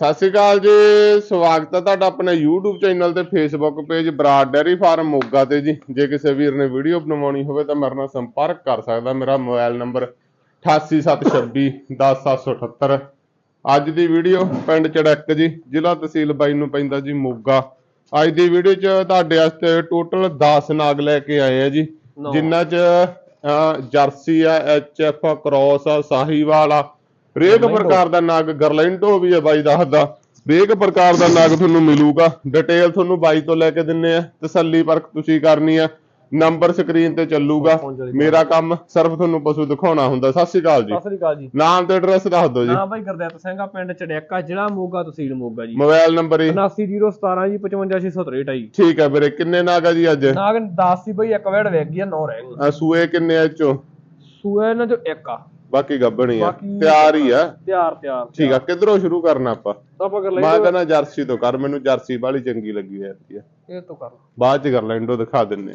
ਸਤਿ ਸ਼੍ਰੀ ਅਕਾਲ ਜੀ ਸਵਾਗਤ ਹੈ ਤੁਹਾਡਾ ਆਪਣੇ YouTube ਚੈਨਲ ਤੇ Facebook page Brar dairy farm Moga ਤੇ ਜੀ। ਜੇ ਕਿਸੇ ਵੀਰ ਨੇ ਵੀਡੀਓ ਬਣਵਾਉਣੀ ਹੋਵੇ ਤਾਂ ਮੇਰੇ ਨਾਲ ਸੰਪਰਕ ਕਰ ਸਕਦਾ। ਮੇਰਾ ਮੋਬਾਈਲ ਨੰਬਰ 8876210778 ਅੱਜ ਦੀ ਵੀਡੀਓ ਪਿੰਡ ਚੜਕ ਜੀ ਜ਼ਿਲ੍ਹਾ ਤਹਿਸੀਲ ਬਾਈ ਨੂੰ ਪੈਂਦਾ ਜੀ ਮੋਗਾ। ਅੱਜ ਦੀ ਵੀਡੀਓ 'ਚ ਤੁਹਾਡੇ ਵਾਸਤੇ ਟੋਟਲ 10 ਨਾਗ ਲੈ ਕੇ ਆਏ ਆ ਜੀ। ਜਿਨ੍ਹਾਂ 'ਚ ਜਰਸੀ ਆ ਐਚਐਫ ਕ੍ਰੋਸ ਆ ਸਾਹੀਵਾਲ ਆ ਹਰੇਕ। ਪ੍ਰਕਾਰ ਦਾ ਨਾਗ ਗਰਲੈਂਡੋ ਵੀ ਹੈ ਬਾਈ ਦੱਸਦਾ ਹਰੇਕ ਪ੍ਰਕਾਰ ਦਾ ਨਾਗ ਤੁਹਾਨੂੰ ਮਿਲੂਗਾ। ਡਿਟੇਲ ਤੁਹਾਨੂੰ ਬਾਈ ਤੋਂ ਲੈ ਕੇ ਦਿੰਨੇ ਆ। ਤਸੱਲੀ ਪਰਖ ਤੁਸੀਂ ਕਰਨੀ ਆ। ਨੰਬਰ ਸਕਰੀਨ ਤੇ ਚੱਲੂਗਾ। ਮੇਰਾ ਕੰਮ ਸਿਰਫ ਤੁਹਾਨੂੰ ਪਸ਼ੂ ਦਿਖਾਉਣਾ ਹੁੰਦਾ। ਸਤਿ ਸ਼੍ਰੀ ਅਕਾਲ ਜੀ। ਸਤਿ ਸ੍ਰੀ ਅਕਾਲ ਜੀ। ਨਾਮ ਤੇ ਐਡਰੈਸ ਦੱਸ ਦਿਓ ਜੀ। ਹਾਂ ਬਾਈ ਗੁਰਦਿੱਤ ਸਿੰਘ ਆ ਪਿੰਡ ਚੜਿਆਕਾ ਜ਼ਿਲ੍ਹਾ ਮੋਗਾ ਤਹਿਸੀਲ ਮੋਗਾ ਜੀ। ਮੋਬਾਈਲ ਨੰਬਰ 79017 ਜੀ 55663 ਜੀ ਠੀਕ ਹੈ ਵੀਰੇ ਕਿੰਨੇ ਨਾਗ ਆ ਜੀ ਅੱਜ? ਨਾਗ 10 ਸੀ ਬਈ ਇੱਕ ਵੇੜ ਵੇਖ ਗਿਆ 9 ਰਹਿ ਗਏ। ਆ ਸੂਏ ਕਿੰਨੇ ਆ ਚੋਂ ਸੂਏ ਇਹਨਾਂ ਚੋਂ ਇੱਕ ਆ। ਬਾਕੀ ਗੱਬਣੀ ਆ। ਬਾਕੀ- ਤਿਆਰ ਹੀ ਆ। ਤਿਆਰ ਤਿਆਰ ਠੀਕ ਆ ਕਿੱਧਰੋਂ ਸ਼ੁਰੂ ਕਰਨਾ ਆਪਾਂ? ਤਾਂ ਆਪਾਂ ਕਰ ਮੈਂ ਲੈਂਦੇ ਕਹਿੰਦਾ ਜਰਸੀ ਤੋਂ ਕਰ ਮੈਨੂੰ ਜਰਸੀ ਬਾਹਲੀ ਚੰਗੀ ਲੱਗੀ ਜਾਂਦੀ ਆ ਇਹ ਤੋਂ ਕਰ। ਬਾਅਦ ਚ ਕਰ ਲੈਂਡੋ ਦਿਖਾ ਦਿੰਨੇ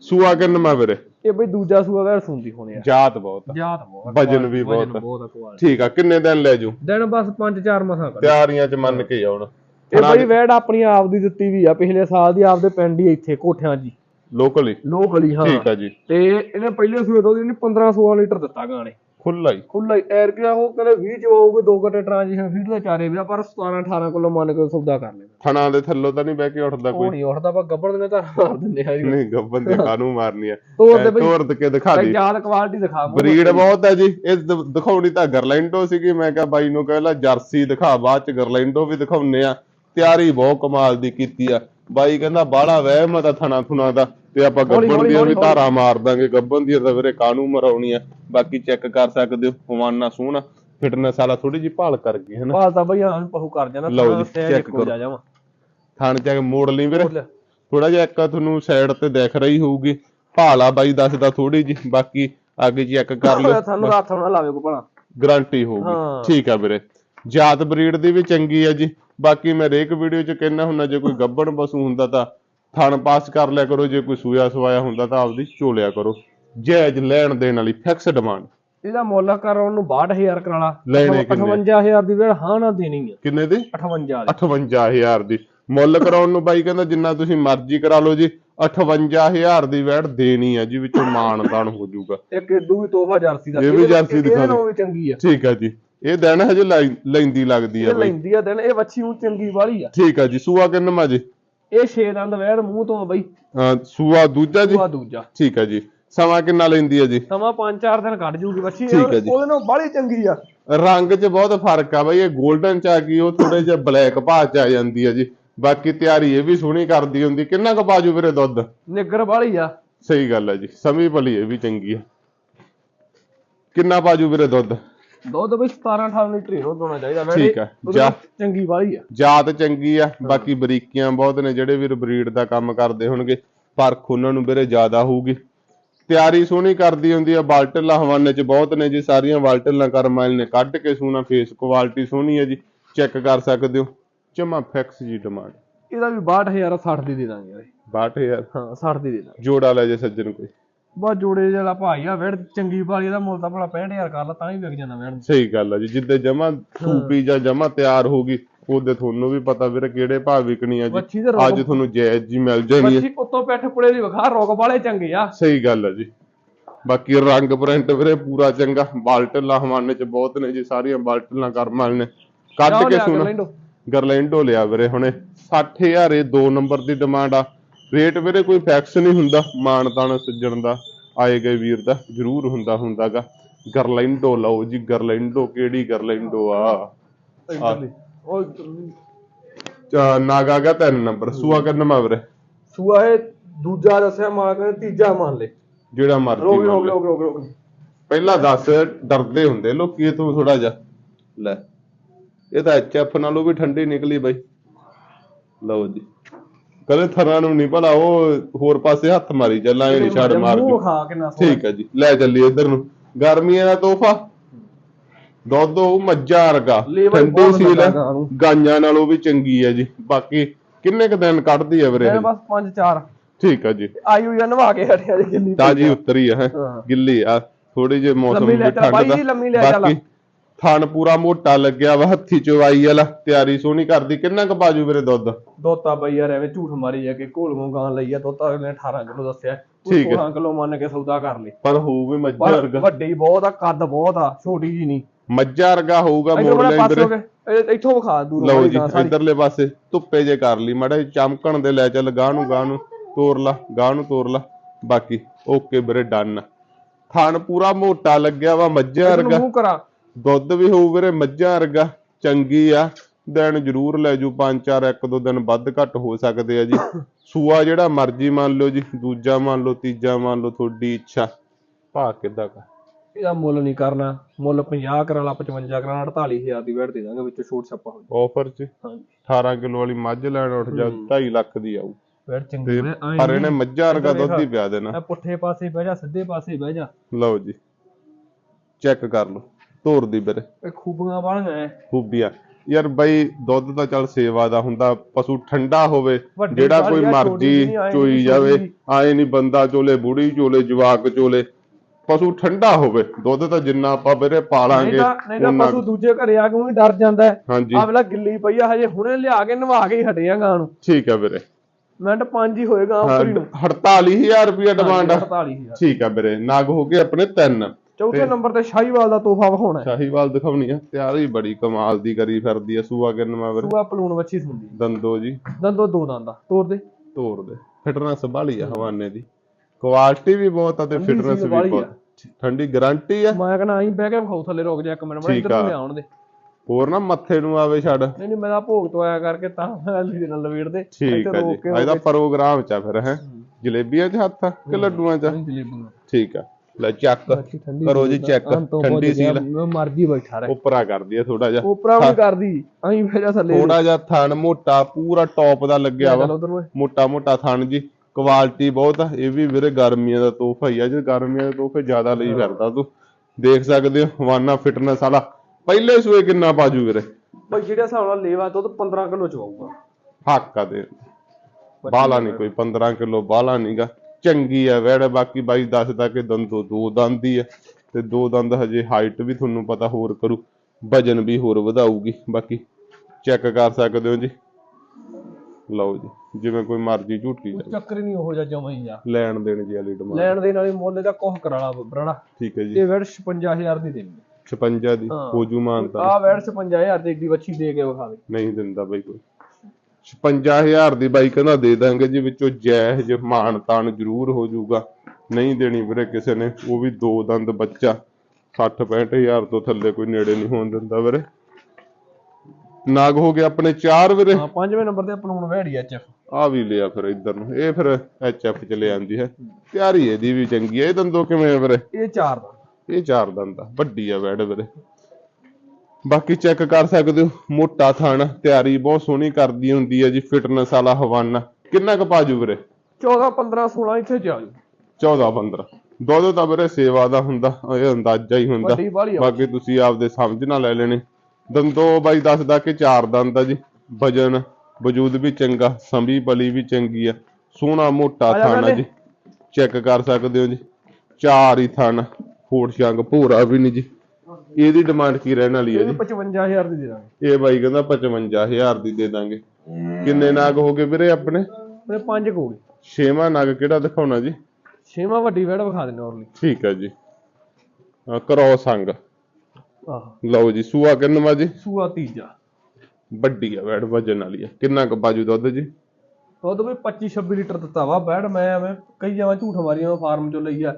ਸੂਆ ਕਿੰਨਾ ਵੀਰੇ? ਇਹ ਬਈ ਦੂਜਾ ਸੂਆ ਵੇੜ ਸੁਣਦੀ ਹੋਣੀ ਆ। ਜਾਤ ਬਹੁਤ ਆ। ਜਾਤ ਬਹੁਤ ਆ, ਵਜਨ ਵੀ ਬਹੁਤ ਆ। ਬਹੁਤ ਆ ਠੀਕ ਆ ਕਿੰਨੇ ਦਿਨ ਲੈ ਜੂ? ਦਿਨ ਬਸ 5-4 ਮਸਾਂ ਕਰ। ਤਿਆਰੀਆਂ ਚ ਮੰਨ ਕੇ ਆਉਣ ਇਹ ਬਈ ਵੇੜ ਆਪਣੀ ਆਪ ਦੀ ਦਿੱਤੀ ਵੀ ਆ ਪਿਛਲੇ ਸਾਲ ਦੀ ਆਪਦੇ ਪਿੰਡ ਹੀ ਇੱਥੇ ਕੋਠਿਆਂ ਜੀ। ਲੋਕਲੀ ਲੋਕਲੀ ਹਾਂ ਠੀਕ ਆ ਜੀ। ਤੇ ਇਹਨੇ ਪਹਿਲੇ ਸੂਏ ਤੋਂ ਇਹਨੇ 15-16 ਲੀਟਰ ਦਿੱਤਾ ਗਾਣੇ। ਖੁੱਲਾ ਹੀ। ਖੁੱਲਾ ਹੀ। ਐਰ ਗਿਆ ਉਹ ਕਹਿੰਦੇ 20 ਚ ਹੋਊਗੇ ਦੋ ਘਟੇ ਟ੍ਰਾਂਜੀਸ਼ਨ ਫੀਡ ਦੇ ਚਾਰੇ ਵੀ ਪਰ 17 18 ਕਿਲੋ ਮੰਨ ਕੇ ਸੌਦਾ ਕਰ ਲੈਣਾ ਥਣਾ ਦੇ ਥੱਲੋਂ ਤਾਂ ਨਹੀਂ ਬਹਿ ਕੇ ਉੱਠਦਾ ਉਹ ਕੋਈ ਨਹੀਂ ਉੱਠਦਾ ਪਰ ਗੱਬੜ ਦੇ ਤਾਂ ਮਾਰ ਦਿੰਦੇ ਆ ਨਹੀਂ ਗੱਬਨ ਦੇ ਕਾਨੂੰ ਮਾਰਨੀ ਆ। ਤੋਰ ਦੇ ਕੇ ਦਿਖਾ ਦੀ। ਯਾਦ ਕੁਆਲਿਟੀ ਦਿਖਾ ਬਰੀਡ ਬਹੁਤ ਹੈ ਜੀ। ਇਹ ਦਿਖਾਉਣੀ ਤਾਂ ਗਰਲੈਂਡੋ ਸੀਗੀ। ਮੈਂ ਕਿਹਾ ਬਾਈ ਨੂੰ ਕਹਿਲਾ ਜਰਸੀ ਦਿਖਾ ਬਾਅਦ ਚ ਗਰਲੈਂਡੋ ਵੀ ਦਿਖਾਉਨੇ ਆ। ਤਿਆਰੀ ਬਹੁਤ ਕਮਾਲ ਦੀ ਕੀਤੀ ਆ। ਬਾਈ ਕਹਿੰਦਾ ਬਾਹਲਾ ਵਹਿਮ ਆ ਤਾਂ ਥਣਾ ਥੁਣਾ ਦਾ। ਤੇ ਆਪਾਂ ਗੱਬਨ ਹੌਲੀ, ਦੀਆਂ ਵੀ। ਧਾਰਾ ਮਾਰ ਦਾਂਗੇ। ਗੱਬਨ ਦੀਆਂ ਤਾਂ ਵੀਰੇ ਕਾਨੂੰ ਮਰਾਉਣੀ ਆ? ਬਾਕੀ ਚੈੱਕ ਕਰ ਸਕਦੇ ਹੋ ਹਵਾਨਾ ਸੋਹਣਾ ਫਿਟਨੈਸ ਵਾਲਾ ਥੋੜੀ ਜੀ ਭਾਲ ਕਰ ਗਈ ਹੈ ਨਾ? ਪਾਲ ਤਾਂ ਬਈ ਹਾਂ ਪਹੂ ਕਰ ਜਾਣਾ ਲਓ ਜੀ, ਕਰੋ। ਜਾ ਜਾਵਾਂ। ਥਣ ਚ ਮੋੜ ਲਈ ਵੀਰੇ। ਥੋੜਾ ਜਿਹਾ ਇੱਕ ਤੁਹਾਨੂੰ ਸਾਈਡ ਤੇ ਦਿਖ ਰਹੀ ਹੋਊਗੀ। ਭਾਲਾ ਬਾਈ ਦੱਸਦਾ ਥੋੜੀ ਜੀ ਬਾਕੀ ਅੱਗੇ ਚੈੱਕ ਕਰ ਲਿਓ। ਤੁਹਾਨੂੰ ਹੱਥ ਨਾ ਲਾਵੇ ਕੋ ਭਲਾ। ਗਾਰੰਟੀ ਹੋਊਗੀ। ਠੀਕ ਆ ਵੀਰੇ। ਜਾਤ ਬਰੀਡ ਦੀ ਵੀ ਚੰਗੀ ਆ ਜੀ। ਬਾਕੀ ਮੈਂ ਹਰੇਕ ਵੀਡੀਓ 'ਚ ਕਹਿੰਦਾ ਹੁੰਦਾ ਜੇ ਕੋਈ ਗੱਬਣ ਪਸ਼ੂ ਹੁੰਦਾ ਤਾਂ ਥਣ ਪਾਸ ਕਰ ਲਿਆ ਕਰੋ ਜੇ ਕੋਈ ਸੂਆ ਸਵਾਇਆ ਹੁੰਦਾ ਤਾਂ ਆਪਦੀ ਝੋਲਿਆ ਕਰੋ। ਜਾਇਜ਼ ਲੈਣ ਦੇਣ ਵਾਲੀ ਫਿਕਸ ਡਿਮਾਂਡ ਇਹਦਾ ਮੁੱਲ ਕਰ ਉਹਨੂੰ 62000 ਕਰਾਲਾ ਲੈਣੇ ਕਿੰਨੇ? 58000 ਦੀ ਵੇੜ ਹਾਂ ਨਾ ਦੇਣੀ ਆ। ਕਿੰਨੇ ਦੀ? 58 ਦੀ। 58000 ਦੀ। ਮੁੱਲ ਕਰਾਉਣ ਨੂੰ ਬਾਈ ਕਹਿੰਦਾ ਜਿੰਨਾ ਤੁਸੀਂ ਮਰਜ਼ੀ ਕਰਾ ਲਓ ਜੀ 58000 ਦੀ ਵੈਟ ਦੇਣੀ ਆ ਜੀ ਵਿੱਚੋਂ ਮਾਣ ਤਾਣ ਹੋ ਜਾਊਗਾ। ਇੱਕ ਇਦੂ ਵੀ ਤੋਹਫਾ ਜਰਸੀ ਦਾ। ਇਹ ਵੀ ਜਰਸੀ ਦਿਖਾ ਦਿਓ। ਵੀ ਚੰਗੀ ਆ। ਠੀਕ ਆ ਜੀ। ਇਹ ਦਿਨ ਹਜੇ ਲੈਂਦੀ ਲੱਗਦੀ ਆ ਬਾਈ। ਲੈਂਦੀ ਆ ਦਿਨ ਇਹ ਵੱਛੀ ਨੂੰ ਚੰਗੀ ਵਾਲੀ ਆ। ਠੀਕ ਆ ਜੀ ਸੂਆ ਕਿੰਨਾ ਜੀ? ਇਹ ਛੇ ਦੰਦ ਵੈੜ ਮੂੰਹ ਤੋਂ ਆ ਬਈ। ਅਹ ਸੂਆ ਦੂਜਾ ਜੀ? ਉਹ ਦੂਜਾ। ਠੀਕ ਆ ਜੀ। ਸਮਾਂ ਕਿੰਨਾ ਲੈਂਦੀ ਆ ਜੀ? ਸਮਾਂ 5-4 ਦਿਨ ਕੱਢ ਜੂਗੀ ਵੱਛੀ ਠੀਕ ਹੈ ਜੀ। ਉਹਦੇ ਨਾਲ ਬਾਹਲੀ ਚੰਗੀ ਆ। ਰੰਗ 'ਚ ਬਹੁਤ ਫ਼ਰਕ ਆ ਬਈ ਇਹ 골ਡਨ ਚ ਆ ਗਈ ਉਹ ਥੋੜੇ ਜਿਹਾ ਬਲੈਕ ਭਾਅ ਚ ਆ ਜਾਂਦੀ ਆ ਜੀ। ਬਾਕੀ ਤਿਆਰੀ ਇਹ ਵੀ ਸੋਹਣੀ ਕਰਦੀ ਹੁੰਦੀ। ਕਿੰਨਾ ਕੁ ਬਾਜੂ ਵੀਰੇ ਦੁੱਧ? ਨਿੱਗਰ ਬਾਹਲੀ ਆ। ਸਹੀ ਗੱਲ ਆ ਜੀ। ਸਮੀ ਭਲੀ ਇਹ ਵੀ ਚੰਗੀ ਆ। ਕਿੰਨਾ ਬਾਜੂ ਵੀਰੇ ਦੁੱਧ? ਦੁੱਧ ਬਈ 17-18 ਲੀਟਰ ਹੀ ਹੋਣਾ ਚਾਹੀਦਾ ਵੈੜ ਠੀਕ ਆ, ਜਾ। ਚੰਗੀ ਬਾਹਲੀ ਆ। ਜਾਤ ਚੰਗੀ ਆ ਬਾਕੀ ਬਰੀਕੀਆਂ ਬਹੁਤ ਨੇ ਜਿਹੜੇ ਵੀਰ ਬਰੀਡ ਦਾ ਕੰਮ ਕਰਦੇ ਹੋਣਗੇ ਪਰਖ ਉਹਨਾਂ ਨੂੰ ਵੀਰੇ ਜ਼ਿਆਦਾ ਹੋਊਗੀ। ਤਿਆਰੀ ਸੋਹਣੀ ਕਰਦੀ ਹੁੰਦੀ ਆ ਬਾਲਟਲਾ ਹਵਾਨੇ ਚ ਬਹੁਤ ਨੇ ਜੀ ਸਾਰੀਆਂ ਬਾਲਟਲਾਂ ਕਰਮਾਇਲ ਨੇ ਕੱਢ ਕੇ ਸੋਹਣਾ ਫੇਸ ਕੁਆਲਿਟੀ ਸੋਹਣੀ ਹੈ ਜੀ ਚੈੱਕ ਕਰ ਸਕਦੇ ਹੋ। ਜਮਾ ਫਿਕਸ ਜੀ ਡਿਮਾਂਡ ਇਹਦਾ ਵੀ 62000 60 ਦੀ ਦੇ ਦਾਂਗੇ ਓਏ 62000 ਹਾਂ 60 ਦੀ ਦੇ ਦਾਂਗੇ। ਜੋੜਾ ਲੈ ਜੇ ਸੱਜਣ ਕੋਈ। ਬਸ ਜੋੜੇ ਜਿਹੜਾ ਭਾਈ ਆ ਵੈੜ ਚੰਗੀ ਵਾਲੀ ਦਾ ਮੁੱਲ ਤਾਂ ਭਲਾ 65000 ਕਰ ਲਾ ਤਾਂ ਹੀ ਵਿਕ ਜਾਂਦਾ ਵੈੜ ਸਹੀ ਗੱਲ ਆ ਜੀ ਜਿੱਦੇ ਜਮਾ ਸੂਪੀ ਜਾਂ ਜਮਾ ਤਿਆਰ ਹੋਗੀ ਉਹਦੇ ਤੁਹਾਨੂੰ ਵੀ ਪਤਾ ਵੀਰੇ ਕਿਹੜੇ ਭਾਅ ਵਿਕਣੀ ਆ ਜੀ। ਅੱਜ ਤੁਹਾਨੂੰ ਜਾਇਜ਼ ਜੀ ਮਿਲ ਜਾਣੀ ਹੈ ਵੱਛੀ ਉੱਤੋਂ ਪਿੱਠ ਪੁੜੇ ਦੀ ਵਿਖਾ ਰੋਗ ਵਾਲੇ ਚੰਗੇ ਆ। ਸਹੀ ਗੱਲ ਆ ਜੀ। ਬਾਕੀ ਰੰਗ ਪ੍ਰਿੰਟ ਵੀਰੇ ਪੂਰਾ ਚੰਗਾ ਬਾਲਟਲਾ ਹਵਾਨੇ ਚ ਬਹੁਤ ਨੇ ਜੀ ਸਾਰੀਆਂ ਬਾਲਟਲਾਂ ਕਰਮ ਵਾਲੇ ਨੇ। ਕੱਢ ਕੇ ਸੁਣ। ਗਰਲੈਂਡੋ। ਲਿਆ ਵੀਰੇ ਹੁਣੇ। 60000 ਇਹ ਦੋ ਨੰਬਰ ਦੀ ਡਿਮਾਂਡ ਆ। ਰੇਟ ਵੀਰੇ ਕੋਈ ਫਿਕਸ ਨਹੀਂ ਹੁੰਦਾ ਮਾਨ ਤਾਨ ਸੱਜਣ ਦਾ ਆਏ ਗਏ ਵੀਰ ਦਾ ਜ਼ਰੂਰ ਹੁੰਦਾ ਹੁੰਦਾਗਾ। ਗਰਲੈਂਡੋ ਲਓ ਜੀ ਗਰਲੈਂਡੋ ਕਿਹੜੀ ਗਰਲੈਂਡੋ ਆ। ਉਹ ਨਾਗਾ ਤਿੰਨ ਨੰਬਰ ਸੂਆ ਕਰਨਾ ਵੀਰੇ? ਸੂਆ ਇਹ ਦੂਜਾ ਦੱਸਿਆ ਮਾਂ ਕਹਿੰਦੇ ਤੀਜਾ ਮੰਨ ਲੈ। ਜਿਹੜਾ ਰੋਗ ਰੋਗ ਪਹਿਲਾਂ ਦੱਸ ਡਰਦੇ ਹੁੰਦੇ ਲੋਕੀ ਇਹ ਤੋਂ ਥੋੜਾ ਜਿਹਾ। ਲੈ ਇਹ ਤਾਂ ਐਚਐਫ ਨਾਲੋਂ ਵੀ ਠੰਡੀ ਨਿਕਲੀ ਬਾਈ। ਲਓ ਜੀ। ਕਦੇ ਥਰਾਂ ਨੂੰ ਨਹੀਂ ਭਲਾ ਉਹ ਹੋਰ ਪਾਸੇ ਹੱਥ ਮਾਰੀ ਚੱਲਾਂ ਇਹ ਛੜ ਮਾਰ ਕੇ। ਖਾ ਠੀਕ ਹੈ ਜੀ ਲੈ ਚੱਲੀਏ ਇੱਧਰ ਨੂੰ। ਗਰਮੀਆਂ ਦਾ ਤੋਹਫਾ। ਦੁੱਧ ਉਹ ਮੱਝਾਂ ਵਰਗਾ। ਠੰਡੀ ਸੀਲ ਹੈ। ਗਾਂਆਂ ਨਾਲੋਂ ਵੀ ਚੰਗੀ ਹੈ ਜੀ। ਬਾਕੀ ਕਿੰਨੇ ਕ ਦਿਨ ਕੱਢਦੀ ਹੈ ਵੀਰੇ ਇਹ? ਬਸ 5-4 ਠੀਕ ਹੈ ਜੀ। ਆਈ ਹੋਈ ਨਵਾ ਕੇ ਹਟਿਆ ਜੀ ਕਿੰਨੀ ਤਾਜੀ ਉਤਰੀ ਹੈ। ਗਿੱਲੀ ਆ। ਥੋੜੀ ਜਿਹੀ ਮੌਸਮ ਚੱਲ ਠੰਡ ਦਾ। ਚੱਲ। ਬਾਕੀ ਥਣ ਪੂਰਾ ਮੋਟਾ ਲੱਗਿਆ ਵਾ ਹੱਥੀ ਚਵਾਈ ਵਾਲਾ ਤਿਆਰੀ ਸੋਹਣੀ ਕਰਦੀ ਕਿੰਨਾ ਕੁ ਬਾਜੂ ਵੀਰੇ ਦੁੱਧ? ਦੋਤਾ ਬਈ ਯਾਰ ਐਵੇਂ ਝੂਠ ਮਾਰੀ ਜਾ ਕੇ ਘੋਲਗੋਂ ਗਾਂ ਲਈ ਆ ਦੋਤਾ ਨੇ 18 ਕਿਲੋ ਦੱਸਿਆ। ਠੀਕ ਹੈ। 16 ਕਿਲੋ ਮੰਨ ਕੇ ਸੌਦਾ ਕਰ ਲਈ ਪਰ ਹੋਊ ਵੀ ਮੱਝਾਂ ਵਰਗਾ। ਵੱਡੀ ਬਹੁਤ ਆ ਕੱਦ ਬਹੁਤ ਆ ਛੋਟੀ ਜੀ ਨਹੀਂ। ਮੱਝਾਂ ਵਰਗਾ ਹੋਊਗਾ ਮੋੜ ਲੈ ਪਾਸੇ ਵੀਰੇ ਇੱਥੋਂ ਵਿਖਾ ਦੂਰ ਲਓ ਜੀ ਇਧਰਲੇ ਪਾਸੇ ਧੁੱਪੇ ਜੇ ਕਰ ਲਈ ਮਾੜਾ ਚਮਕਣ ਦੇ ਲੈ ਚੱਲ ਗਾਂ ਨੂੰ ਗਾਂ ਨੂੰ ਤੋਰ ਲਾ ਗਾਂ ਨੂੰ ਤੋਰ ਲਾ। ਬਾਕੀ ਓਕੇ ਵੀਰੇ ਡਨ। ਥਣ ਪੂਰਾ ਮੋਟਾ ਲੱਗਿਆ ਵਾ ਮੱਝਾਂ ਵਰਗਾ। ਮੂੰਹ ਕਰਾ। ਦੁੱਧ ਵੀ ਹੋਊ ਵੀਰੇ ਮੱਝਾਂ ਵਰਗਾ ਚੰਗੀ ਆ। ਦਿਨ ਜ਼ਰੂਰ ਲੈ ਜੂ ਪੰਜ ਚਾਰ ਇੱਕ ਦੋ ਦਿਨ ਵੱਧ ਘੱਟ ਹੋ ਸਕਦੇ ਆ ਜੀ। ਸੂਆ ਜਿਹੜਾ ਮਰਜ਼ੀ ਮੰਨ ਲਓ ਜੀ ਦੂਜਾ ਮੰਨ ਲਓ ਤੀਜਾ ਮੰਨ ਲਓ ਤੁਹਾਡੀ ਇੱਛਾ। ਭਾ ਕਿੱਦਾਂ ਕਾ? ਇਹਦਾ ਮੁੱਲ ਨਹੀਂ ਕਰਨਾ। ਮੁੱਲ 50 ਕਰਾ ਲਾ 55 ਕਰਾ ਲਾ 48000 ਦੀ ਵੈਟ ਦੇ ਦਾਂਗੇ ਵਿੱਚੋਂ ਛੋਟ ਛੱਪਾ ਹੋ ਜਾਊ। ਆਫਰ 'ਚ? ਹਾਂਜੀ। 18 ਕਿਲੋ ਵਾਲੀ ਮੱਝ ਲੈਣ ਉੱਠ ਜਾ 2.5 ਲੱਖ ਦੀ ਆਊ। ਵੈਟ ਚੰਗੀ ਨੇ ਪਰ ਇਹਨੇ ਮੱਝਾਂ ਵਰਗਾ ਦੁੱਧ ਹੀ ਪਿਆ ਦੇਣਾ। ਪੁੱਠੇ ਪਾਸੇ ਬਹਿ ਜਾ ਸਿੱਧੇ ਪਾਸੇ ਬਹਿ ਜਾ। ਲਓ ਜੀ। ਚੈੱਕ ਕਰ ਲਓ। ਤੋਰ ਦੀ ਵੀਰੇ। ਇਹ ਖੂਬੀਆਂ ਵਾਲੀਆਂ ਐ। ਖੂਬੀਆਂ। ਯਾਰ ਬਈ ਦੁੱਧ ਤਾਂ ਚੱਲ ਸੇਵਾ ਦਾ ਹੁੰਦਾ ਪਸ਼ੂ ਠੰਡਾ ਹੋਵੇ ਜਿਹੜਾ ਕੋਈ ਆ, ਮਰਜ਼ੀ ਚੋਈ ਜਾਵੇ। ਆਏ ਨਹੀਂ ਬੰਦਾ ਚੋਲੇ ਬੁੜੀ ਚੋਲੇ ਜਵਾਕ ਚੋਲੇ ਪਸ਼ੂ ਠੰਡਾ ਹੋਵੇ ਦੁੱਧ ਤਾਂ ਜਿੰਨਾ ਆਪਾਂ ਵੀਰੇ ਪਾਲਾਂਗੇ ਨਹੀਂ ਤਾਂ ਪਸ਼ੂ ਦੂਜੇ ਘਰੇ ਆ ਕੇ ਵੀ ਡਰ ਜਾਂਦਾ ਆ ਵੇਲਾ ਗਿੱਲੀ ਪਈ ਆ ਹਜੇ ਹੁਣੇ ਲਿਆ ਕੇ ਨਵਾ ਕੇ ਹਟੇ ਆ ਗਾਂ ਨੂੰ। ਠੀਕ ਹੈ ਵੀਰੇ। ਮਿੰਟ ਪੰਜ ਹੀ ਹੋਏਗਾ ਹਾਂ, ਉੱਪਰ ਨੂੰ। 48000 ਰੁਪਏ ਡਿਮਾਂਡ ਆ। 48000 ਠੀਕ ਹੈ ਵੀਰੇ ਨਗ ਹੋ ਗਏ ਆਪਣੇ ਤਿੰਨ। ਚੌਥੇ ਨੰਬਰ ਤੇ ਸ਼ਾਹੀਵਾਲ ਦਾ ਤੋਹਫਾ ਵਿਖਾਉਣਾ ਹੈ। ਸ਼ਾਹੀਵਾਲ ਦਿਖਾਉਣੀ ਆ। ਤਿਆਰੀ ਬੜੀ ਕਮਾਲ ਦੀ ਕਰੀ ਫਿਰਦੀ ਆ ਸੂਆ ਕਿੰਨਵਾ ਵੀਰੇ? ਸੂਆ ਪਲੂਣ ਵੱਛੀ ਸੁਣਦੀ ਦੰਦੋ ਜੀ। ਦੰਦੋ ਦੋ ਦੰਦਾ ਤੋੜ ਦੇ। ਤੋੜ ਦੇ। ਫਿਟਨੈਸ ਬਾਲੀ ਆ ਹਵਾਨੇ ਦੀ। ਕੁਆਲਿਟੀ ਵੀ ਬਹੁਤ ਆ ਤੇ ਫਿਟਨੈਸ ਵੀ ਬਹੁਤ। ਠੰਡੀ ਗਾਰੰਟੀ ਆ। ਮੈਂ ਕਹਿੰਦਾ ਆਈ ਬਹਿ ਕੇ ਵਿਖਾਉ ਥੱਲੇ ਰੁਕ ਜਾ ਇੱਕ ਮਿੰਟ ਮੈਂ ਇੱਧਰ ਨੂੰ ਦੇ। ਹੋਰ ਨਾ ਮੱਥੇ ਨੂੰ ਆਵੇ ਛੱਡ। ਨਹੀਂ ਨਹੀਂ ਮੈਂ ਤਾਂ ਭੋਗ ਤੋਂ ਆਇਆ ਕਰਕੇ ਤਾਂ ਮੈਂ ਲੀੜੇ ਨਾਲ ਲਵੇੜ ਦੇ। ਠੀਕ ਰੋਕ ਜੀ। ਅੱਜ ਦਾ ਪ੍ਰੋਗਰਾਮ ਚ ਆ ਫਿਰ ਹੈ। ਜਲੇਬੀਆਂ ਚ ਹੱਥ ਆ ਕਿ ਲੱਡੂਆਂ ਚ? ਠੀਕ ਆ। ਲੈ ਚੱਕ ਠੰਡੀ ਕਰੋ ਜੀ ਚੈੱਕ ਠੰਡੀ ਸੀਲ ਮਰਜ਼ੀ ਬੈਠਾ ਰਹਿ। ਉਪਰਾ ਕਰਦੀ ਆ ਥੋੜਾ ਜਿਹਾ। ਉਪਰਾ ਵੀ ਕਰਦੀ ਬਹਿ ਜਾ ਥੱਲੇ ਥੋੜਾ ਜਿਹਾ ਥਣ ਮੋਟਾ ਪੂਰਾ ਟੌਪ ਦਾ ਲੱਗਿਆ ਵਾ। ਉਧਰ ਮੋਟਾ ਮੋਟਾ ਥਣ ਜੀ ਕੁਆਲਿਟੀ ਬਹੁਤ ਆ। ਇਹ ਵੀ ਵੀਰੇ ਗਰਮੀਆਂ ਦਾ ਤੋਹਫਾ ਹੀ ਆ। ਜੇ ਗਰਮੀਆਂ ਦੇ ਤੋਹਫੇ ਜ਼ਿਆਦਾ ਲਈ ਫਿਰਦਾ ਤੂੰ। ਦੇਖ ਸਕਦੇ ਹੋ ਹਵਾਨਾ ਫਿਟਨੈਸ ਵਾਲਾ। ਪਹਿਲੇ ਸੂਏ ਕਿੰਨਾ ਬਾਜੂ ਵੀਰੇ? ਬਈ ਜਿਹੜਾ ਹਿਸਾਬ ਨਾਲ ਲੇਵਾ ਦੁੱਧ 15 ਕਿਲੋ ਚ ਆਊਗਾ ਹੱਕ ਆ ਦੇ। ਬਾਲਾ ਨਹੀਂ ਕੋਈ 15 ਕਿਲੋ ਬਾਲਾ ਨਹੀਂਗਾ ਚੰਗੀ ਆ ਵੈੜ ਬਾਕੀ ਬਾਈ ਦੱਸਦਾ ਕਿ ਦੰਦੋ ਦੋ ਦੰਦ ਹੀ ਆ ਤੇ ਦੋ ਦੰਦ ਹਜੇ ਹਾਈਟ ਵੀ ਤੁਹਾਨੂੰ ਪਤਾ ਹੋਰ ਕਰੂ ਵਜਨ ਵੀ ਹੋਰ ਵਧਾਊਗੀ ਬਾਕੀ ਚੈੱਕ ਕਰ ਸਕਦੇ ਹੋ ਜੀ। ਲਓ ਜੀ ਜਿਵੇਂ ਕੋਈ ਮਰਜ਼ੀ ਝੂਠੀ ਜਾਵੇ। ਚੱਕਰ ਹੀ ਨਹੀਂ ਉਹ ਜਾ ਜਮਾਂ ਹੀ ਆ। ਲੈਣ ਦੇਣ ਜੀ ਵਾਲੀ ਡਿਮਾਂਡ ਲੈਣ ਦੇ ਨਾਲ ਹੀ ਮੁੱਲ ਦਾ ਕੋਹ ਕਰਾਲਾ ਬਰੜਾ ਠੀਕ ਹੈ ਜੀ। ਇਹ ਵੈੜ 56000 ਦੀ ਦੇਣੀ 56 ਦੀ। ਹੋਜੂ ਮਾਨਤਾ। ਆ ਵੈੜ 56000 ਦੀ ਏਡੀ ਵੱਛੀ ਦੇ ਕੇ ਵਿਖਾ ਦੇ। ਨਹੀਂ ਦਿੰਦਾ ਬਾਈ ਕੋਈ। 56000 ਦੀ ਬਾਈ ਕਹਿੰਦਾ ਦੇ ਦਾਂਗੇ ਜੀ ਵਿੱਚੋਂ ਜੈਜ ਮਾਨ ਤਾਨ ਜ਼ਰੂਰ ਹੋ ਜਾਊਗਾ। ਨਹੀਂ ਦੇਣੀ ਵੀਰੇ ਕਿਸੇ ਨੇ ਉਹ ਵੀ ਦੋ ਦੰਦ ਬੱਚਾ। 60 65000 ਤੋਂ ਥੱਲੇ ਕੋਈ ਨੇੜੇ ਨਹੀਂ ਹੋਣ ਦਿੰਦਾ ਵੀਰੇ। ਨਾਗ ਹੋ ਗਿਆ ਆਪਣੇ ਚਾਰ ਵੀਰੇ। ਹਾਂ ਪੰਜਵੇਂ ਨੰਬਰ ਤੇ ਪਲੂਣ ਵੈੜੀ ਐਚ ਆ ਵੀ ਲਿਆ ਫਿਰ ਇੱਧਰ ਨੂੰ। ਇਹ ਫਿਰ ਐਚਐਫ ਚ ਲੈ ਆਂਦੀ ਹੈ। ਤਿਆਰੀ ਇਹਦੀ ਵੀ ਚੰਗੀ ਹੈ। ਇਹ ਦੰਦੋ ਕਿਵੇਂ ਆ ਵੀਰੇ? ਇਹ ਚਾਰ ਦਾ ਇਹ ਚਾਰ ਦੰਦ ਆ। ਵੱਡੀ ਆ ਵੈੜ ਵੀਰੇ। ਬਾਕੀ ਚੈੱਕ ਕਰ ਸਕਦੇ ਹੋ ਮੋਟਾ ਥਣ ਤਿਆਰੀ ਬਹੁਤ ਸੋਹਣੀ ਕਰਦੀ ਹੁੰਦੀ ਹੈ ਜੀ ਫਿਟਨੈਸ ਵਾਲਾ ਹਵਾਨਾ। ਕਿੰਨਾ ਕੁ ਪਾਜੂ ਵੀਰੇ? 14 15 16 ਇੱਥੇ ਚ ਆ ਜੂ। 14 15 ਦੋ ਤਾਂ ਵੀਰੇ ਸੇਵਾ ਦਾ ਹੁੰਦਾ ਇਹ ਅੰਦਾਜ਼ਾ ਹੀ ਹੁੰਦਾ। ਵੱਡੀ ਵਾਲੀ ਆ। ਬਾਕੀ ਤੁਸੀਂ ਆਪਦੇ ਸਮਝ ਨਾਲ ਲੈ ਲੈਣੇ। ਦੰਦੋ ਬਾਈ ਦੱਸਦਾ ਕਿ ਚਾਰ ਦੰਦ ਆ ਜੀ ਵਜਨ ਵਜੂਦ ਵੀ ਚੰਗਾ ਸੰਭੀ ਬਲੀ ਵੀ ਚੰਗੀ ਆ। ਸੋਹਣਾ ਮੋਟਾ ਆ ਥਣ। ਜੀ। ਚੈੱਕ ਕਰ ਸਕਦੇ ਹੋ ਜੀ। ਚਾਰ ਹੀ ਥਣ ਫੋੜ ਸ਼ੰਗ ਭੂਰਾ ਵੀ ਨਹੀਂ ਜੀ। ਇਹਦੀ ਡਿਮਾਂਡ ਕੀ ਰਹਿਣ ਵਾਲੀ ਹੈ ਜੀ? 55000 ਦੀ ਦੇ ਦਾਂਗੇ। ਇਹ ਬਾਈ ਕਹਿੰਦਾ 55000 ਦੀ ਦੇ ਦਾਂਗੇ। ਕਿੰਨੇ ਨਾਗ ਹੋ ਗਏ ਵੀਰੇ ਆਪਣੇ? ਮੇਰੇ ਪੰਜ ਕੋਲ ਛੇਵਾਂ ਨਾਗ ਕਿਹੜਾ ਦਿਖਾਉਣਾ ਜੀ? ਛੇਵਾਂ ਵੱਡੀ ਵੈੜ ਵਿਖਾ ਦੇਣਾ ਔਰਲੀ ਠੀਕ ਹੈ ਜੀ। ਕਰੋਸ ਸੰਗ। ਆਹ। ਲਓ ਜੀ ਸੂਆ ਕਿੰਨਵਾ ਜੀ? ਸੂਆ ਤੀਜਾ। ਵੱਡੀ ਆ ਵੈੜ ਵਜਨ ਵਾਲੀ ਆ। ਕਿੰਨਾ ਕੁ ਬਾਜੂ ਦੁੱਧ ਜੀ? ਦੁੱਧ ਵੀ 25 26 ਲੀਟਰ ਦਿੱਤਾ ਵਾ ਬੈੜ ਮੈਂ ਐਵੇਂ ਕਈ ਜਾਵਾਂ ਝੂਠ ਮਾਰੀਆਂ ਫਾਰਮ ਚੋਂ ਲਈ ਆ।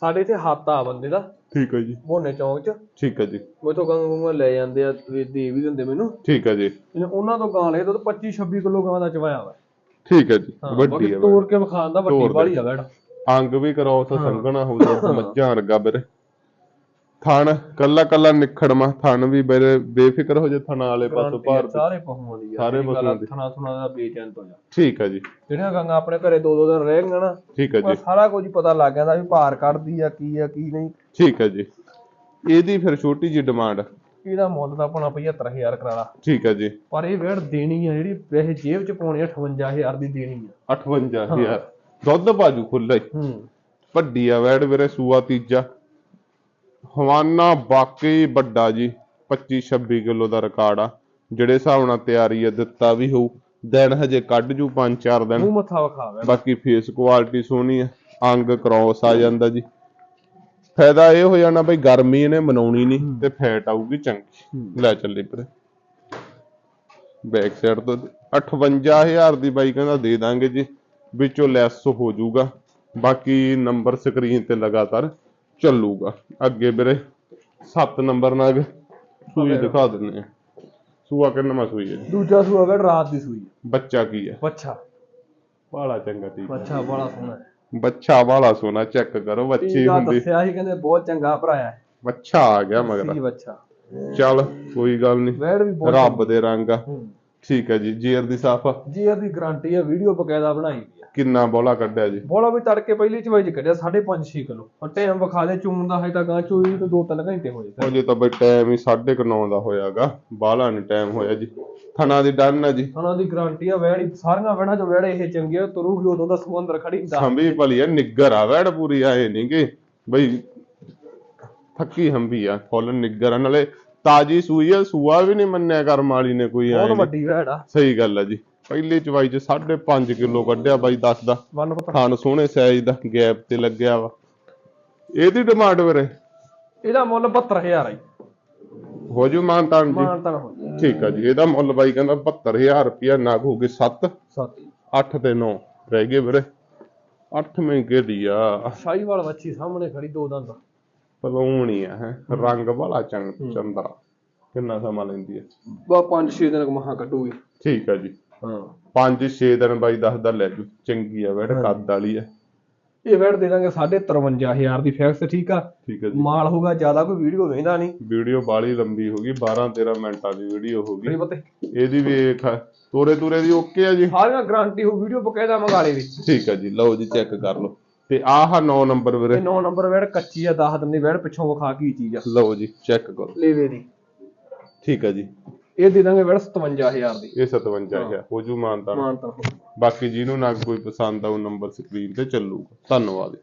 ਸਾਡੇ ਇੱਥੇ ਆ ਬੰਦੇ ਦਾ। ਠੀਕ ਹੈ ਜੀ। ਮੋਨੇ ਚੌਂਕ ਚ। ਠੀਕ ਹੈ ਜੀ। ਮੈਥੋਂ ਗਾਂ ਗੂੰਗਾ ਲੈ ਜਾਂਦੇ ਆ ਤੇ ਦੇ ਵੀ ਦਿੰਦੇ ਮੈਨੂੰ। ਠੀਕ ਹੈ ਜੀ। ਇਹਨੇ ਉਹਨਾਂ ਤੋਂ ਗਾਂ ਲਏ ਦੁੱਧ 25 26 ਕਿਲੋ ਗਾਂ ਦਾ ਚਵਾਇਆ ਵਾ। ਠੀਕ ਹੈ ਜੀ। ਹਾਂ, ਵੱਡੀ ਬਾਕੀ ਤੋੜ। ਕੇ ਵਿਖਾਉਂਦਾ ਵੱਡੀ ਤੋੜ ਦੇ। ਵਾਲੀ ਆ ਵੈੜ ਅੰਗ ਵੀ ਕਰੋਸ ਸੰਘਣਾ ਹੋਊਗਾ ਮੱਝਾਂ ਵਰਗਾ ਵੀਰੇ। ਥਣ ਕੱਲਾ ਕੱਲਾ ਨਿਖੜਮਾ ਥਣ ਵੀ ਵੀਰੇ ਬੇਫਿਕਰ ਹੋ ਜੇ ਥਣਾ ਵਾਲੇ ਪਾਸੋਂ ਭਾਰ ਸਾਰੇ ਪਹੁੰਚਾਂ ਦੀ ਆ ਸਾਰੇ ਪਸ਼ੂਆਂ ਦੀ। ਥਣਾ ਥੁਣਾ ਦਾ ਬੇਚੈਨ ਤੋਂ ਜਾ। ਠੀਕ ਹੈ ਜੀ। ਜਿਹੜੀਆਂ ਗਾਂਗਾ ਆਪਣੇ ਘਰੇ ਦੋ ਦੋ ਦਿਨ ਰਹਿ ਗਈਆਂ ਨਾ ਠੀਕ ਉਹ ਜੀ। ਸਾਰਾ ਕੁਝ ਪਤਾ ਲੱਗ ਜਾਂਦਾ ਵੀ ਭਾਰ ਕੱਢਦੀ ਆ ਕੀ ਆ ਕੀ ਨਹੀਂ। ਠੀਕ ਹੈ ਜੀ। ਇਹਦੀ ਫਿਰ ਛੋਟੀ ਜੀ ਡਿਮਾਂਡ ਇਹਦਾ ਮੁੱਲ ਤਾਂ ਆਪਣਾ 75000 ਕਰਾਲਾ। ਠੀਕ ਹੈ ਜੀ। ਪਰ ਇਹ ਵੇੜ ਦੇਣੀ ਆ ਜਿਹੜੀ ਪੈਸੇ ਜੇਬ ਚ ਪਾਉਣੀ ਆ 58000 ਦੀ ਦੇਣੀ ਆ। 58000 ਦੁੱਧ ਬਾਜੂ ਖੁੱਲਾ ਹੀ। ਹੂੰ। ਵੱਡੀ ਆ ਵੈੜ ਵੀਰੇ ਸੂਆ ਤੀਜਾ। ਹਵਾਨਾ ਵਾਕਈ ਵੱਡਾ ਜੀ 25 26 ਕਿਲੋ ਦਾ ਰਿਕਾਰਡ ਆ। ਜਿਹੜੇ ਹਿਸਾਬ ਨਾਲ ਤਿਆਰੀ ਆ ਦਿੱਤਾ ਵੀ ਹੋਊ। ਦਿਨ ਹਜੇ ਕੱਢ ਜੂ 5-4 ਦਿਨ। ਮੂੰਹ ਮੱਥਾ ਬਾਕੀ ਫੇਸ ਕੁਆਲਿਟੀ ਸੋਹਣੀ ਆ ਅੰਗ ਕ੍ਰੋਸ ਆ ਜਾਂਦਾ ਜੀ। ਫਾਇਦਾ ਇਹ ਹੋ ਜਾਣਾ ਬਈ ਗਰਮੀ ਇਹਨੇ ਮਨਾਉਣੀ ਨਹੀਂ ਤੇ ਫੈਟ ਆਊਗੀ ਚੰਗੀ। ਲੈ ਚੱਲੇ ਵੀਰੇ। ਬੈਕ ਸਾਈਡ ਤੋਂ 58000 ਦੀ ਬਾਈ ਕਹਿੰਦਾ ਦੇ ਦਾਂਗੇ ਜੀ ਵਿੱਚੋਂ ਲੈਸ ਹੋ ਜਾਊਗਾ। ਬਾਕੀ ਨੰਬਰ ਸਕਰੀਨ ਤੇ ਲਗਾਤਾਰ ਚੱਲੂਗਾ। ਅੱਗੇ ਵੀਰੇ 7 ਨੰਬਰ ਨਾਲ ਸੂਈ ਦਿਖਾ ਦਿੰਨੇ ਆ। ਸੂਆ ਕਿੰਨਾ ਸੂਈ ਹੈ? ਜੀ? ਦੂਜਾ ਸੂਆ ਵੈੜ ਰਾਤ ਦੀ ਸੂਈ ਬੱਚਾ ਕੀ ਹੈ? ਬੱਚਾ। ਬਾਲਾ ਚੰਗਾ ਠੀਕ ਬੱਚਾ ਬੜਾ ਸੋਹਣਾ ਹੈ। ਬੱਚਾ ਵਾਲਾ ਸੋਨਾ ਚੈੱਕ ਕਰੋ ਬੱਚੀ ਟੀਕਾ ਹੁੰਦੀ। ਦੱਸਿਆ ਸੀ ਕਹਿੰਦੇ ਬਹੁਤ ਚੰਗਾ ਭਰਾਇਆ ਹੈ। ਬੱਚਾ ਆ ਗਿਆ ਮਗਰ। ਸੀ ਬੱਚਾ। ਚੱਲ ਕੋਈ ਗੱਲ ਨਹੀਂ ਵੈੜ ਵੀ ਬਹੁਤ ਰੱਬ ਦੇ ਰੰਗ ਆ। ਹੂੰ। ਠੀਕ ਹੈ ਜੀ ਜੇਰ ਦੀ ਸਾਫ਼ ਜੀ ਇਹਦੀ ਗਾਰੰਟੀ ਹੈ ਵੀਡੀਓ ਬਕਾਇਦਾ ਬਣਾਈ ਵੀ ਆ। ਕਿੰਨਾ ਬੋਲਾ ਕੱਢਿਆ ਜੀ? ਬੋਲਾ ਵੀ ਤੜਕੇ ਪਹਿਲੀ ਚਵਾਈ ਚ ਕੱਢਿਆ 5.5 6 ਕਿਲੋ। ਔਰ ਟਾਈਮ ਵਿਖਾ ਦੇ ਚੂਨ ਦਾ ਹੈ ਤਾਂ ਗਾਂ ਚੋਈ ਤੇ 2-3 ਘੰਟੇ ਹੋਏ ਉਹ ਜੇ ਤਾਂ ਬਈ ਟਾਈਮ ਹੀ 9:30 ਦਾ ਹੋਇਆਗਾ ਬਾਹਲਾ ਨਹੀਂ ਟਾਈਮ ਹੋਇਆ ਜੀ। ਥਣਾ ਦੀ ਡਨ ਹੈ ਜੀ। ਉਹਨਾਂ ਦੀ ਗਾਰੰਟੀ ਆ ਵੈੜ ਸਾਰੀਆਂ ਵੈੜਾਂ ਚ ਵੈੜ ਇਹ ਚੰਗੀ ਆ ਤੁਰੂਗੀ ਉਦੋਂ ਦਾ ਸੂ ਅੰਦਰ ਖੜੀ ਹੁੰਦਾ। ਹੰਬੀ ਭਲੀ ਆ ਨਿੱਗਰ ਆ ਵੈੜ ਪੂਰੀ ਆਏ ਨਹੀਂਗੇ ਬਈ ਥੱਕੀ ਹੰਬੀ ਆ ਫੁੱਲ ਨਿੱਗਰ ਆ। ਨਾਲੇ ਤਾਜੀ ਸੂਈ ਆ ਸੂਆ ਵੀ ਨਹੀਂ ਮੰਨਿਆ ਕਰਮ ਵਾਲੀ ਨੇ ਕੋਈ ਐ ਬਹੁਤ ਵੱਡੀ ਵੈੜ ਆ। ਸਹੀ ਗੱਲ ਆ ਜੀ। ਪਹਿਲੀ ਚਵਾਈ ਚ 5.5 ਕਿਲੋ ਕੱਢਿਆ ਬਾਈ ਦੱਸਦਾ ਵਨ ਪਤਾ ਥਣ ਸੋਹਣੇ ਸਾਈਜ਼ ਦਾ ਗੈਪ ਤੇ ਲੱਗਿਆ ਵਾ। ਇਹਦੀ ਡਿਮਾਂਡ ਵੀਰੇ? ਇਹਦਾ ਮੁੱਲ 72000 ਆ ਜੀ। ਹੋ ਜੂ ਮਾਨਤਾਨ ਜੀ? ਮਾਨ ਤਾਂ ਹੋ ਜੀ। ਠੀਕ ਆ ਜੀ ਇਹਦਾ ਮੁੱਲ ਬਾਈ ਕਹਿੰਦਾ 72000 ਰੁਪਿਆ ਨਗ ਹੋ ਗਏ 7 ਸੱਤ। 8 ਤੇ 9 ਰਹਿ ਗਏ ਵੀਰੇ। 8 ਮਹਿੰਗੇ ਦੀ ਆ। ਸ਼ਾਹੀਵਾਲ ਵੱਛੀ ਸਾਹਮਣੇ ਖੜੀ ਦੋ ਦੰਦ। ਪਲੂਣੀ ਆ ਹੈ ਰੰਗ ਵਾਲਾ ਚੰਗ ਚੰਦਰਾ। ਕਿੰਨਾ ਸਮਾਂ ਲੈਂਦੀ ਹੈ ਬਾ 5-6 ਦਿਨ ਮਹਾ ਕੱਢੂਗੀ। ਠੀਕ ਆ ਜੀ। ਹਾਂ। 5-6 ਦਿਨ ਬਾਈ ਦੱਸਦਾ ਲੈ ਜੂ। ਚੰਗੀ ਆ ਬੈਠ ਕੱਦ ਵਾਲੀ ਆ। ਇਹ ਵੈੜ ਦੇ ਦਾਂਗੇ 53000 ਦੀ ਫਿਕਸ ਠੀਕ ਆ? ਠੀਕ ਆ ਜੀ। ਮਾਲ ਹੋਊਗਾ ਜ਼ਿਆਦਾ ਕੋਈ ਵੀਡੀਓ ਵੇਂਦਾ ਨਹੀਂ। ਵੀਡੀਓ ਬਾਲੀ ਲੰਬੀ ਹੋ ਗਈ 12-13 ਮਿੰਟਾਂ ਦੀ ਵੀਡੀਓ ਹੋ ਗਈ। ਨਹੀਂ ਪਤੇ ਇਹਦੀ ਵੀ ਤੋਰੇ ਤੂਰੇ ਦੀ ਓਕੇ ਆ ਜੀ। ਸਾਰੀਆਂ ਗਾਰੰਟੀ ਹੋ ਵੀਡੀਓ ਬਕਾਇਦਾ ਮੰਗਾ ਲਈ ਵੀ। ਠੀਕ ਆ ਜੀ ਲਓ ਜੀ ਚੈੱਕ ਕਰ ਲਓ। ਤੇ ਆਹ 9 ਨੰਬਰ ਵੀਰੇ। ਇਹ 9 ਨੰਬਰ ਵੈੜ ਕੱਚੀ ਆ 10 ਦਿਨ ਦੀ ਵੈੜ ਪਿੱਛੋਂ ਵਿਖਾ ਕੀ ਚੀਜ਼ ਆ। ਲਓ ਜੀ ਚੈੱਕ ਕਰੋ। ਲੇਵੇ ਦੀ। ਠੀਕ ਆ ਜੀ। ਇਹ ਦੇ ਦਾਂਗੇ ਵੈੜ 57000 ਦੀ। ਇਹ 57 ਹੈ। ਜੂ ਮਾਨਤਾ। ਮਾਨ ਤਾਂ ਬਾਕੀ ਜਿਹਨੂੰ ਨਾ ਕੋਈ ਪਸੰਦ ਆਉ ਨੰਬਰ ਸਕਰੀਨ ਤੇ ਚੱਲੂਗਾ। ਧੰਨਵਾਦ।